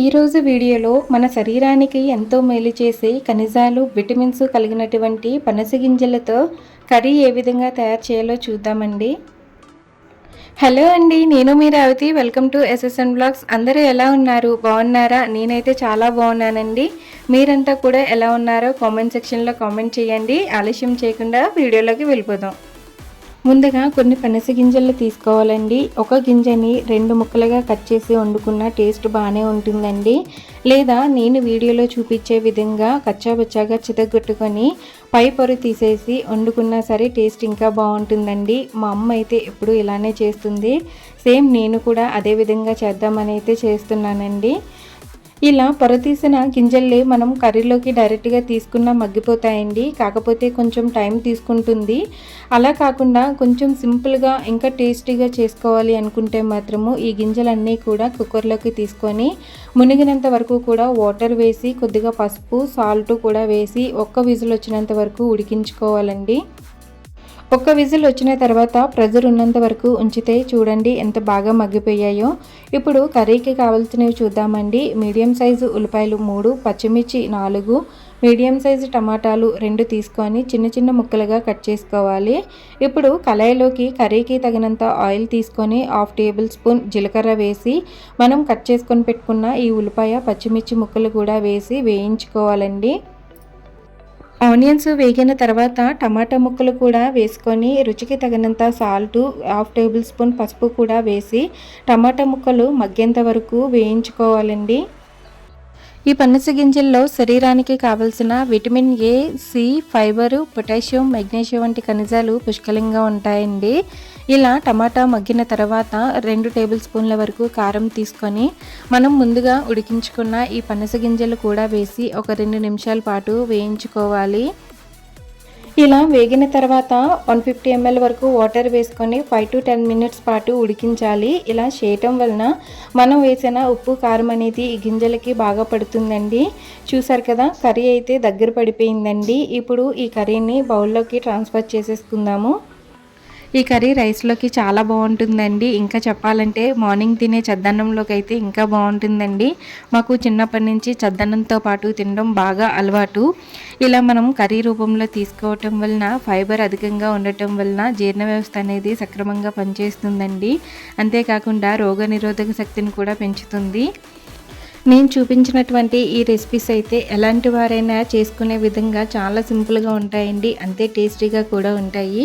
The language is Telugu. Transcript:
ఈరోజు వీడియోలో మన శరీరానికి ఎంతో మేలు చేసే ఖనిజాలు విటమిన్స్ కలిగినటువంటి పనస గింజలతో కర్రీ ఏ విధంగా తయారు చేయాలో చూద్దామండి. హలో అండి నేను మీ Revathi. Welcome to SSN blogs అందరూ ఎలా ఉన్నారు? బాగున్నారా? నేనైతే చాలా బాగున్నానండి. మీరంతా కూడా ఎలా ఉన్నారో కామెంట్ సెక్షన్లో కామెంట్ చేయండి. ఆలస్యం చేయకుండా వీడియోలోకి వెళ్ళిపోదాం. ముందుగా కొన్ని పనస గింజలు తీసుకోవాలండి. ఒక గింజని రెండు ముక్కలుగా కట్ చేసి వండుకున్న టేస్ట్ బాగానే ఉంటుందండి. లేదా నేను వీడియోలో చూపించే విధంగా కచ్చాబచ్చాగా చితగొట్టుకొని పై పొర తీసేసి వండుకున్నా సరే టేస్ట్ ఇంకా బాగుంటుందండి. మా అమ్మ అయితే ఎప్పుడు ఇలానే చేస్తుంది. సేమ్ నేను కూడా అదే విధంగా చేద్దామని అయితే చేస్తున్నానండి. ఇలా పొరతీసిన గింజల్ని మనం కర్రీలోకి డైరెక్ట్గా తీసుకున్న మగ్గిపోతాయండి. కాకపోతే కొంచెం టైం తీసుకుంటుంది. అలా కాకుండా కొంచెం సింపుల్గా ఇంకా టేస్టీగా చేసుకోవాలి అనుకుంటే మాత్రము ఈ గింజలన్నీ కూడా కుక్కర్లోకి తీసుకొని మునిగినంత వరకు కూడా వాటర్ వేసి కొద్దిగా పసుపు సాల్ట్ కూడా వేసి ఒక్క విజిల్ వచ్చినంత వరకు ఉడికించుకోవాలండి. ఒక్క విజిల్ వచ్చిన తర్వాత ప్రెజర్ ఉన్నంత వరకు ఉంచితే చూడండి ఎంత బాగా మగ్గిపోయాయో. ఇప్పుడు కర్రీకి కావాల్సినవి చూద్దామండి. మీడియం సైజు ఉల్లిపాయలు మూడు పచ్చిమిర్చి నాలుగు మీడియం సైజు టమాటాలు రెండు తీసుకొని చిన్న చిన్న ముక్కలుగా కట్ చేసుకోవాలి. ఇప్పుడు కళాయిలోకి కర్రీకి తగినంత ఆయిల్ తీసుకొని హాఫ్ టేబుల్ స్పూన్ జీలకర్ర వేసి మనం కట్ చేసుకొని పెట్టుకున్న ఈ ఉల్లిపాయ పచ్చిమిర్చి ముక్కలు కూడా వేసి వేయించుకోవాలండి. ఆనియన్స్ వేగిన తర్వాత టమాటా ముక్కలు కూడా వేసుకొని రుచికి తగినంత సాల్ట్ హాఫ్ టేబుల్ స్పూన్ పసుపు కూడా వేసి టమాటా ముక్కలు మగ్గేంత వరకు వేయించుకోవాలండి. ఈ పనస గింజల్లో శరీరానికి కావలసిన vitamin A C fibre potassium magnesium వంటి ఖనిజాలు పుష్కలంగా ఉంటాయండి. ఇలా టమాటా మగ్గిన తర్వాత రెండు టేబుల్ స్పూన్ల వరకు కారం తీసుకొని మనం ముందుగా ఉడికించుకున్న ఈ పనస గింజలు కూడా వేసి ఒక రెండు నిమిషాల పాటు వేయించుకోవాలి. ఇలా వేగిన తర్వాత వన్ ఫిఫ్టీ ఎంఎల్ వరకు వాటర్ వేసుకొని ఫైవ్ టు టెన్ మినిట్స్ పాటు ఉడికించాలి. ఇలా చేయటం వలన మనం వేసిన ఉప్పు కారం అనేది ఈ గింజలకి బాగా పడుతుందండి. చూసారు కదా కర్రీ అయితే దగ్గర పడిపోయిందండి. ఇప్పుడు ఈ కర్రీని బౌల్లోకి ట్రాన్స్ఫర్ చేసేసుకుందాము. ఈ కర్రీ రైస్లోకి చాలా బాగుంటుందండి. ఇంకా చెప్పాలంటే మార్నింగ్ తినే చద్దన్నంలోకి అయితే ఇంకా బాగుంటుందండి. మాకు చిన్నప్పటి నుంచి చద్దన్నంతో పాటు తినడం బాగా అలవాటు. ఇలా మనం కర్రీ రూపంలో తీసుకోవటం వలన ఫైబర్ అధికంగా ఉండటం వలన జీర్ణ వ్యవస్థ అనేది సక్రమంగా పనిచేస్తుందండి. అంతేకాకుండా రోగనిరోధక శక్తిని కూడా పెంచుతుంది. నేను చూపించినటువంటి ఈ రెసిపీస్ అయితే ఎలాంటి వారైనా చేసుకునే విధంగా చాలా సింపుల్గా ఉంటాయండి. అంతే టేస్టీగా కూడా ఉంటాయి.